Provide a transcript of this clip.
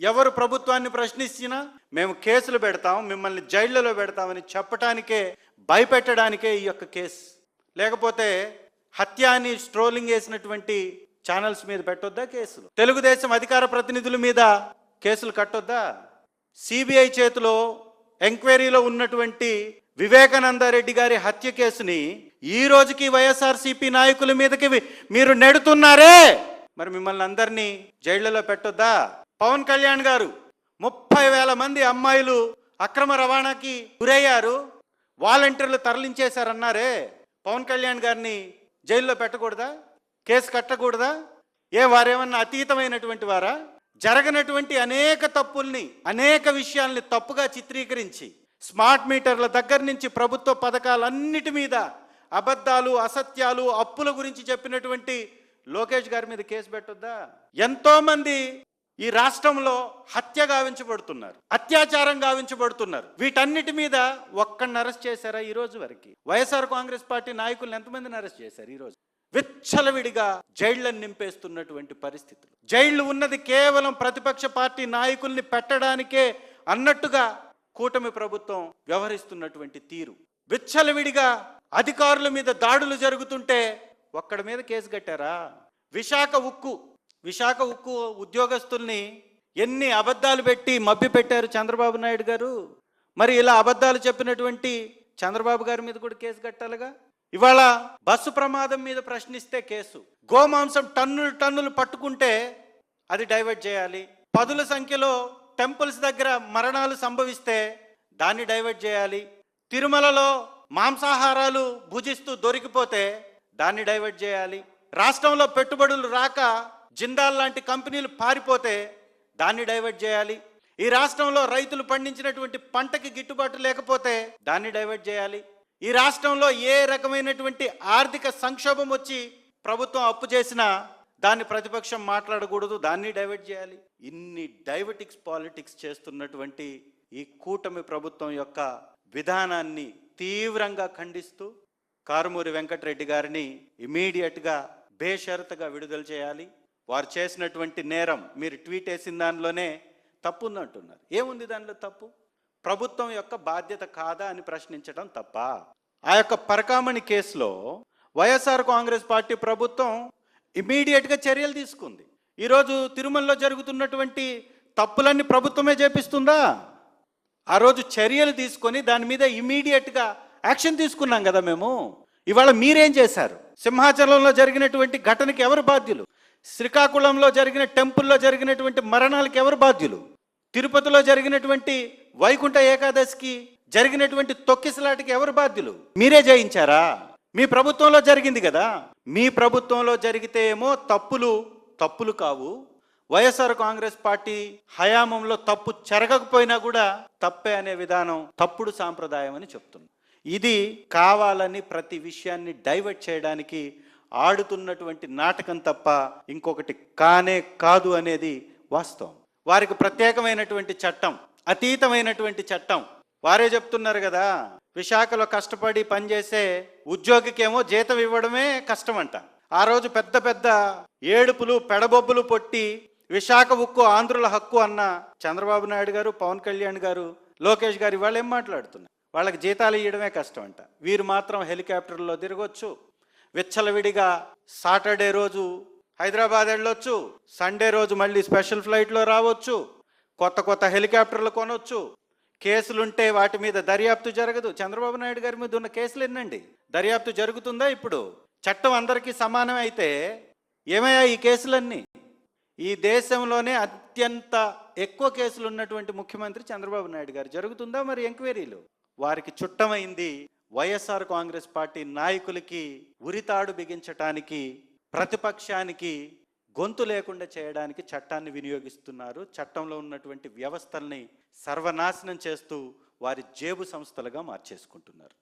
ఎవరు ప్రభుత్వాన్ని ప్రశ్నించినా మేము కేసులు పెడతాం మిమ్మల్ని జైళ్ళలో పెడతామని చెప్పటానికే భయపెట్టడానికే ఈ యొక్క కేసు. లేకపోతే హత్య అని స్ట్రోలింగ్ వేసినటువంటి ఛానల్స్ మీద పెట్టొద్దా కేసులు? తెలుగుదేశం అధికార ప్రతినిధుల మీద కేసులు కట్టొద్దా? సిబిఐ చేతిలో ఎంక్వైరీలో ఉన్నటువంటి వివేకానందరెడ్డి గారి హత్య కేసుని ఈ రోజుకి వైఎస్ఆర్సీపీ నాయకుల మీదకి మీరు నెడుతున్నారే! మరి మిమ్మల్ని అందరినీ జైళ్ళలో పెట్టొద్దా? పవన్ కళ్యాణ్ గారు ముప్పై వేల మంది అమ్మాయిలు అక్రమ రవాణాకి గురయ్యారు. వాలంటీర్లు తరలించేశారన్నారే. పవన్ కళ్యాణ్ గారిని జైల్లో పెట్టకూడదా? కేసు కట్టకూడదా? ఏ వారేమన్నా అతీతమైనటువంటి వారా? జరగనటువంటి అనేక తప్పుల్ని అనేక విషయాల్ని తప్పుగా చిత్రీకరించి స్మార్ట్ మీటర్ల దగ్గర నుంచి ప్రభుత్వ పథకాలన్నిటి మీద అబద్ధాలు అసత్యాలు అప్పుల గురించి చెప్పినటువంటి లోకేష్ గారి మీద కేసు పెట్టొద్దా? ఎంతోమంది ఈ రాష్ట్రంలో హత్య గావించబడుతున్నారు అత్యాచారం గావించబడుతున్నారు. వీటన్నిటి మీద ఒక్కడిని అరెస్ట్ చేశారా ఈ రోజు వరకు? వైఎస్ఆర్ కాంగ్రెస్ పార్టీ నాయకులను ఎంతమందిని అరెస్ట్ చేశారు ఈ రోజు? విచ్చలవిడిగా జైళ్ళను నింపేస్తున్నటువంటి పరిస్థితులు. జైళ్ళు ఉన్నది కేవలం ప్రతిపక్ష పార్టీ నాయకుల్ని పెట్టడానికే అన్నట్టుగా కూటమి ప్రభుత్వం వ్యవహరిస్తున్నటువంటి తీరు. విచ్చలవిడిగా అధికారుల మీద దాడులు జరుగుతుంటే ఒక్కడి మీద కేసు కట్టారా? విశాఖ ఉక్కు విశాఖ ఉక్కు ఉద్యోగస్తుల్ని ఎన్ని అబద్ధాలు పెట్టి మబ్బి పెట్టారు చంద్రబాబు నాయుడు గారు? మరి ఇలా అబద్ధాలు చెప్పినటువంటి చంద్రబాబు గారి మీద కూడా కేసు కట్టాలిగా? ఇవాళ బస్సు ప్రమాదం మీద ప్రశ్నిస్తే కేసు. గోమాంసం టన్నులు టన్నులు పట్టుకుంటే అది డైవర్ట్ చేయాలి. పదుల సంఖ్యలో టెంపుల్స్ దగ్గర మరణాలు సంభవిస్తే దాన్ని డైవర్ట్ చేయాలి. తిరుమలలో మాంసాహారాలు భుజిస్తూ దొరికిపోతే దాన్ని డైవర్ట్ చేయాలి. రాష్ట్రంలో పెట్టుబడులు రాక జిందాల్ లాంటి కంపెనీలు పారిపోతే దాన్ని డైవర్ట్ చేయాలి. ఈ రాష్ట్రంలో రైతులు పండించినటువంటి పంటకి గిట్టుబాటు లేకపోతే దాన్ని డైవర్ట్ చేయాలి. ఈ రాష్ట్రంలో ఏ రకమైనటువంటి ఆర్థిక సంక్షోభం వచ్చి ప్రభుత్వం అప్పు చేసినా దాన్ని ప్రతిపక్షం మాట్లాడకూడదు దాన్ని డైవర్ట్ చేయాలి. ఇన్ని డైవర్టిక్స్ పాలిటిక్స్ చేస్తున్నటువంటి ఈ కూటమి ప్రభుత్వం యొక్క విధానాన్ని తీవ్రంగా ఖండిస్తూ కారుమూరి వెంకటరెడ్డి గారిని ఇమీడియట్గా బేషరతుగా విడుదల చేయాలి. వారు చేసినటువంటి నేరం మీరు ట్వీట్ వేసిన దానిలోనే తప్పు ఉందంటున్నారు ఏముంది దానిలో తప్పు? ప్రభుత్వం యొక్క బాధ్యత కాదా అని ప్రశ్నించడం తప్ప. ఆ యొక్క పరకామణి కేసులో వైఎస్ఆర్ కాంగ్రెస్ పార్టీ ప్రభుత్వం ఇమీడియట్గా చర్యలు తీసుకుంది. ఈరోజు తిరుమలలో జరుగుతున్నటువంటి తప్పులన్నీ ప్రభుత్వమే చేపిస్తుందా? ఆ రోజు చర్యలు తీసుకొని దాని మీద ఇమీడియట్గా యాక్షన్ తీసుకున్నాం కదా మేము. ఇవాళ మీరేం చేశారు? సింహాచలంలో జరిగినటువంటి ఘటనకి ఎవరు బాధ్యులు? శ్రీకాకుళంలో జరిగిన టెంపుల్లో జరిగినటువంటి మరణాలకు ఎవరు బాధ్యులు? తిరుపతిలో జరిగినటువంటి వైకుంఠ ఏకాదశికి జరిగినటువంటి తొక్కిసలాటికి ఎవరు బాధ్యులు? మీరే జయించారా? మీ ప్రభుత్వంలో జరిగింది కదా. మీ ప్రభుత్వంలో జరిగితే ఏమో తప్పులు తప్పులు కావు. వైఎస్ఆర్ కాంగ్రెస్ పార్టీ హయామంలో తప్పు జరగకపోయినా కూడా తప్పే అనే విధానం తప్పుడు సాంప్రదాయం అని చెప్తుంది. ఇది కావాలని ప్రతి విషయాన్ని డైవర్ట్ చేయడానికి ఆడుతున్నటువంటి నాటకం తప్ప ఇంకొకటి కానే కాదు అనేది వాస్తవం. వారికి ప్రత్యేకమైనటువంటి చట్టం అతీతమైనటువంటి చట్టం. వారే చెప్తున్నారు కదా విశాఖలో కష్టపడి పనిచేసే ఉద్యోగికేమో జీతం ఇవ్వడమే కష్టమంట. ఆ రోజు పెద్ద పెద్ద ఏడుపులు పెడబొబ్బులు పొట్టి విశాఖ ఉక్కు ఆంధ్రుల హక్కు అన్న చంద్రబాబు నాయుడు గారు పవన్ కళ్యాణ్ గారు లోకేష్ గారు ఇవాళ ఏం మాట్లాడుతున్నారు? వాళ్ళకి జీతాలు ఇవ్వడమే కష్టం అంట వీరు మాత్రం హెలికాప్టర్లో తిరగొచ్చు. విచ్చలవిడిగా సాటర్డే రోజు హైదరాబాద్ వెళ్ళొచ్చు సండే రోజు మళ్ళీ స్పెషల్ ఫ్లైట్లో రావచ్చు కొత్త కొత్త హెలికాప్టర్లు కొనొచ్చు. కేసులుంటే వాటి మీద దర్యాప్తు జరగదు. చంద్రబాబు నాయుడు గారి మీద ఉన్న కేసులు ఎన్నండి? దర్యాప్తు జరుగుతుందా ఇప్పుడు? చట్టం అందరికీ సమానం అయితే ఏమయ్యా ఈ కేసులన్నీ? ఈ దేశంలోనే అత్యంత ఎక్కువ కేసులు ఉన్నటువంటి ముఖ్యమంత్రి చంద్రబాబు నాయుడు గారు. జరుగుతుందా మరి ఎంక్వైరీలు? వారికి చుట్టమైంది వైఎస్ఆర్ కాంగ్రెస్ పార్టీ నాయకులకి ఉరితాడు బిగించటానికి ప్రతిపక్షానికి గొంతు లేకుండా చేయడానికి చట్టాన్ని వినియోగిస్తున్నారు. చట్టంలో ఉన్నటువంటి వ్యవస్థల్ని సర్వనాశనం చేస్తూ వారి జేబు సంస్థలుగా మార్చేసుకుంటున్నారు.